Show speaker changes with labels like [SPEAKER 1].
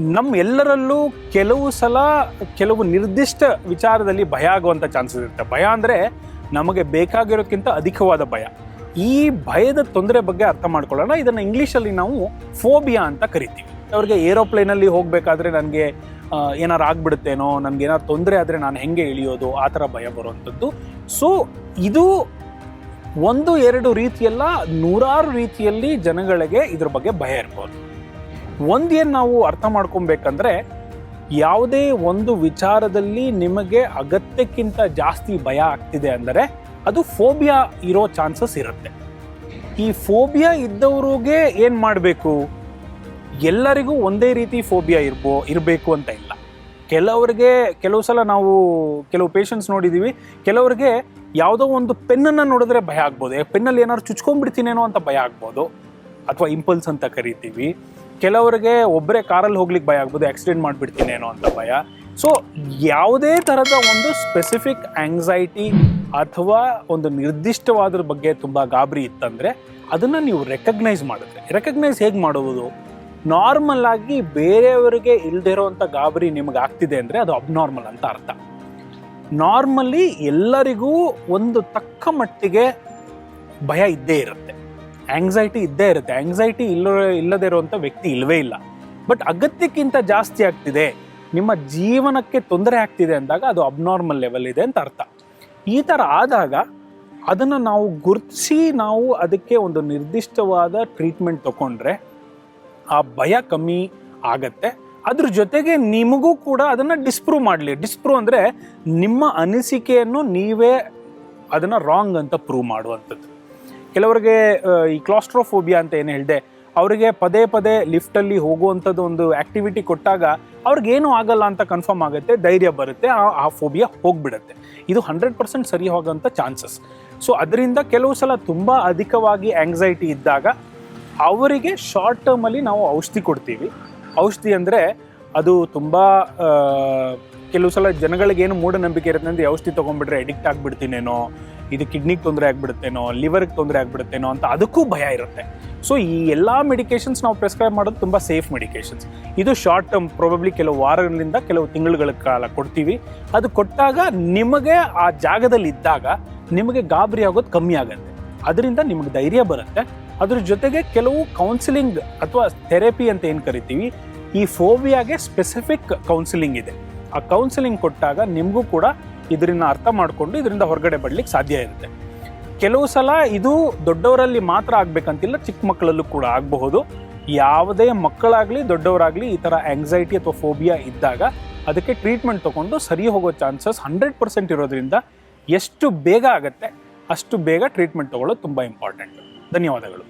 [SPEAKER 1] ನಮ್ಮ ಎಲ್ಲರಲ್ಲೂ ಕೆಲವು ಸಲ ಕೆಲವು ನಿರ್ದಿಷ್ಟ ವಿಚಾರದಲ್ಲಿ ಭಯ ಆಗುವಂಥ ಚಾನ್ಸಸ್ ಇರುತ್ತೆ. ಭಯ ಅಂದರೆ ನಮಗೆ ಬೇಕಾಗಿರೋಕ್ಕಿಂತ ಅಧಿಕವಾದ ಭಯ. ಈ ಭಯದ ತೊಂದರೆ ಬಗ್ಗೆ ಅರ್ಥ ಮಾಡ್ಕೊಳ್ಳೋಣ. ಇದನ್ನು ಇಂಗ್ಲೀಷಲ್ಲಿ ನಾವು ಫೋಬಿಯಾ ಅಂತ ಕರಿತೀವಿ. ಅವ್ರಿಗೆ ಏರೋಪ್ಲೇನಲ್ಲಿ ಹೋಗಬೇಕಾದ್ರೆ ನನಗೆ ಏನಾರು ಆಗ್ಬಿಡುತ್ತೇನೋ, ನನಗೆ ಏನಾರು ತೊಂದರೆ ಆದರೆ ನಾನು ಹೆಂಗೆ ಇಳಿಯೋದು, ಆ ಥರ ಭಯ ಬರುವಂಥದ್ದು. ಸೊ, ಇದು ಒಂದು, ಎರಡು ರೀತಿಯಲ್ಲ, ನೂರಾರು ರೀತಿಯಲ್ಲಿ ಜನಗಳಿಗೆ ಇದ್ರ ಬಗ್ಗೆ ಭಯ ಇರ್ಬೋದು. ಒಂದೇನು ನಾವು ಅರ್ಥ ಮಾಡ್ಕೊಬೇಕಂದ್ರೆ ಯಾವುದೇ ಒಂದು ವಿಚಾರದಲ್ಲಿ ನಿಮಗೆ ಅಗತ್ಯಕ್ಕಿಂತ ಜಾಸ್ತಿ ಭಯ ಆಗ್ತಿದೆ ಅಂದರೆ ಅದು ಫೋಬಿಯಾ ಇರೋ ಚಾನ್ಸಸ್ ಇರುತ್ತೆ. ಈ ಫೋಬಿಯಾ ಇದ್ದವ್ರಿಗೆ ಏನು ಮಾಡಬೇಕು? ಎಲ್ಲರಿಗೂ ಒಂದೇ ರೀತಿ ಫೋಬಿಯಾ ಇರ್ಬೋ, ಇರಬೇಕು ಅಂತ ಇಲ್ಲ. ಕೆಲವರಿಗೆ, ಕೆಲವು ಸಲ ನಾವು, ಕೆಲವು ಪೇಷಂಟ್ಸ್ ನೋಡಿದ್ದೀವಿ ಕೆಲವರಿಗೆ ಯಾವುದೋ ಒಂದು ಪೆನ್ನನ್ನು ನೋಡಿದ್ರೆ ಭಯ ಆಗ್ಬೋದು. ಪೆನ್ನಲ್ಲಿ ಏನಾದ್ರು ಚುಚ್ಕೊಂಡ್ಬಿಡ್ತೀನೇನೋ ಅಂತ ಭಯ ಆಗ್ಬೋದು. ಅಥವಾ ಇಂಪಲ್ಸ್ ಅಂತ ಕರಿತೀವಿ. ಕೆಲವರಿಗೆ ಒಬ್ಬರೇ ಕಾರಲ್ಲಿ ಹೋಗ್ಲಿಕ್ಕೆ ಭಯ ಆಗ್ಬೋದು ಆಕ್ಸಿಡೆಂಟ್ ಮಾಡಿಬಿಡ್ತೀನೇನೋ ಅಂತ ಭಯ. ಸೊ ಯಾವುದೇ ಥರದ ಒಂದು ಸ್ಪೆಸಿಫಿಕ್ ಆಂಗ್ಸೈಟಿ ಅಥವಾ ಒಂದು ನಿರ್ದಿಷ್ಟವಾದ್ರ ಬಗ್ಗೆ ತುಂಬ ಗಾಬರಿ ಇತ್ತಂದರೆ ಅದನ್ನು ನೀವು ರೆಕಗ್ನೈಸ್ ಮಾಡಿದ್ರೆ. ರೆಕಗ್ನೈಸ್ ಹೇಗೆ ಮಾಡುವುದು? ನಾರ್ಮಲ್ ಆಗಿ ಬೇರೆಯವರಿಗೆ ಇಲ್ಲದೇ ಇರೋವಂಥ ಗಾಬರಿ ನಿಮಗೆ ಆಗ್ತಿದೆ ಅಂದರೆ ಅದು ಅಬ್ನಾರ್ಮಲ್ ಅಂತ ಅರ್ಥ. ನಾರ್ಮಲಿ ಎಲ್ಲರಿಗೂ ಒಂದು ತಕ್ಕ ಮಟ್ಟಿಗೆ ಭಯ ಇದ್ದೇ ಇರುತ್ತೆ. ಆಂಗ್ಸೈಟಿ ಇದ್ದೇ ಇರುತ್ತೆ. ಆಂಗ್ಸೈಟಿ ಇಲ್ಲ, ಇಲ್ಲದೆ ಇರುವಂಥ ವ್ಯಕ್ತಿ ಇಲ್ಲವೇ ಇಲ್ಲ. ಬಟ್ ಅಗತ್ಯಕ್ಕಿಂತ ಜಾಸ್ತಿ ಆಗ್ತಿದೆ. ನಿಮ್ಮ ಜೀವನಕ್ಕೆ ತೊಂದರೆ ಆಗ್ತಿದೆ ಅಂದಾಗ ಅದು ಅಬ್ನಾರ್ಮಲ್ ಲೆವೆಲ್ ಇದೆ ಅಂತ ಅರ್ಥ. ಈ ಥರ ಆದಾಗ ಅದನ್ನು ನಾವು ಗುರುತಿಸಿ ನಾವು ಅದಕ್ಕೆ ಒಂದು ನಿರ್ದಿಷ್ಟವಾದ ಟ್ರೀಟ್ಮೆಂಟ್ ತಗೊಂಡ್ರೆ ಆ ಭಯ ಕಮ್ಮಿ ಆಗತ್ತೆ. ಅದ್ರ ಜೊತೆಗೆ ನಿಮಗೂ ಕೂಡ ಅದನ್ನು ಡಿಸ್ಪ್ರೂವ್ ಮಾಡಲಿ. ಡಿಸ್ಪ್ರೂವ್ ಅಂದರೆ ನಿಮ್ಮ ಅನಿಸಿಕೆಯನ್ನು ನೀವೇ ಅದನ್ನು ರಾಂಗ್ ಅಂತ ಪ್ರೂವ್ ಮಾಡುವಂಥದ್ದು. ಕೆಲವರಿಗೆ ಈ ಕ್ಲಾಸ್ಟ್ರೋಫೋಬಿಯಾ ಅಂತ ಏನು ಹೇಳಿದೆ, ಅವರಿಗೆ ಪದೇ ಪದೇ ಲಿಫ್ಟಲ್ಲಿ ಹೋಗುವಂಥದ್ದು ಒಂದು ಆ್ಯಕ್ಟಿವಿಟಿ ಕೊಟ್ಟಾಗ ಅವ್ರಿಗೇನು ಆಗಲ್ಲ ಅಂತ ಕನ್ಫರ್ಮ್ ಆಗುತ್ತೆ, ಧೈರ್ಯ ಬರುತ್ತೆ, ಆ- ಫೋಬಿಯಾ ಹೋಗ್ಬಿಡುತ್ತೆ. ಇದು ಹಂಡ್ರೆಡ್ ಪರ್ಸೆಂಟ್ ಸರಿ ಹೋಗೋಂಥ ಚಾನ್ಸಸ್. ಸೊ, ಅದರಿಂದ ಕೆಲವು ಸಲ ತುಂಬ ಅಧಿಕವಾಗಿ ಆಂಗ್ಸೈಟಿ ಇದ್ದಾಗ ಅವರಿಗೆ ಶಾರ್ಟ್ ಟರ್ಮಲ್ಲಿ ನಾವು ಔಷಧಿ ಕೊಡ್ತೀವಿ. ಔಷಧಿ ಅಂದರೆ ಅದು ತುಂಬ ಕೆಲವು ಸಲ ಜನಗಳಿಗೆ ಏನು ಮೂಢನಂಬಿಕೆ ಇರುತ್ತೆ ಅಂದರೆ ಔಷಧಿ ತೊಗೊಂಡ್ಬಿಟ್ರೆ ಎಡಿಕ್ಟ್ ಆಗಿಬಿಡ್ತೀನೇನೋ ಇದು ಕಿಡ್ನಿಗೆ ತೊಂದರೆ ಆಗ್ಬಿಡುತ್ತೇನೋ ಲಿವರ್ಗೆ ತೊಂದರೆ ಆಗ್ಬಿಡುತ್ತೇನೋ ಅಂತ ಅದಕ್ಕೂ ಭಯ ಇರುತ್ತೆ. ಸೊ ಈ ಎಲ್ಲ ಮೆಡಿಕೇಶನ್ಸ್ ನಾವು ಪ್ರಿಸ್ಕ್ರೈಬ್ ಮಾಡೋದು ತುಂಬ ಸೇಫ್ ಮೆಡಿಕೇಶನ್ಸ್ ಇದು ಶಾರ್ಟ್ ಟರ್ಮ್ ಪ್ರಾಬಬ್ಲಿ ಕೆಲವು ವಾರಗಳಿಂದ ಕೆಲವು ತಿಂಗಳುಗಳ ಕಾಲ ಕೊಡ್ತೀವಿ. ಅದು ಕೊಟ್ಟಾಗ ನಿಮಗೆ ಆ ಜಾಗದಲ್ಲಿ ಇದ್ದಾಗ ನಿಮಗೆ ಗಾಬರಿ ಆಗೋದು ಕಮ್ಮಿ ಆಗುತ್ತೆ. ಅದರಿಂದ ನಿಮಗೆ ಧೈರ್ಯ ಬರುತ್ತೆ. ಅದ್ರ ಜೊತೆಗೆ ಕೆಲವು ಕೌನ್ಸಿಲಿಂಗ್ ಅಥವಾ ಥೆರಪಿ ಅಂತ ಏನು ಕರಿತೀವಿ, ಈ ಫೋಬಿಯಾಗೆ ಸ್ಪೆಸಿಫಿಕ್ ಕೌನ್ಸಿಲಿಂಗ್ ಇದೆ. ಆ ಕೌನ್ಸಿಲಿಂಗ್ ಕೊಟ್ಟಾಗ ನಿಮಗೂ ಕೂಡ ಇದರಿಂದ ಅರ್ಥ ಮಾಡಿಕೊಂಡು ಇದರಿಂದ ಹೊರಗಡೆ ಬರಲಿಕ್ಕೆ ಸಾಧ್ಯ ಇರುತ್ತೆ. ಕೆಲವು ಸಲ ಇದು ದೊಡ್ಡವರಲ್ಲಿ ಮಾತ್ರ ಆಗಬೇಕಂತಿಲ್ಲ, ಚಿಕ್ಕ ಮಕ್ಕಳಲ್ಲೂ ಕೂಡ ಆಗಬಹುದು. ಯಾವುದೇ ಮಕ್ಕಳಾಗಲಿ, ದೊಡ್ಡವರಾಗಲಿ ಈ ಥರ ಆಂಗ್ಸೈಟಿ ಅಥವಾ ಫೋಬಿಯಾ ಇದ್ದಾಗ ಅದಕ್ಕೆ ಟ್ರೀಟ್ಮೆಂಟ್ ತಗೊಂಡು ಸರಿ ಹೋಗೋ ಚಾನ್ಸಸ್ ಹಂಡ್ರೆಡ್ ಪರ್ಸೆಂಟ್ ಇರೋದ್ರಿಂದ ಎಷ್ಟು ಬೇಗ ಆಗುತ್ತೆ ಅಷ್ಟು ಬೇಗ ಟ್ರೀಟ್ಮೆಂಟ್ ತಗೊಳ್ಳೋದು ತುಂಬ ಇಂಪಾರ್ಟೆಂಟ್ ಧನ್ಯವಾದಗಳು.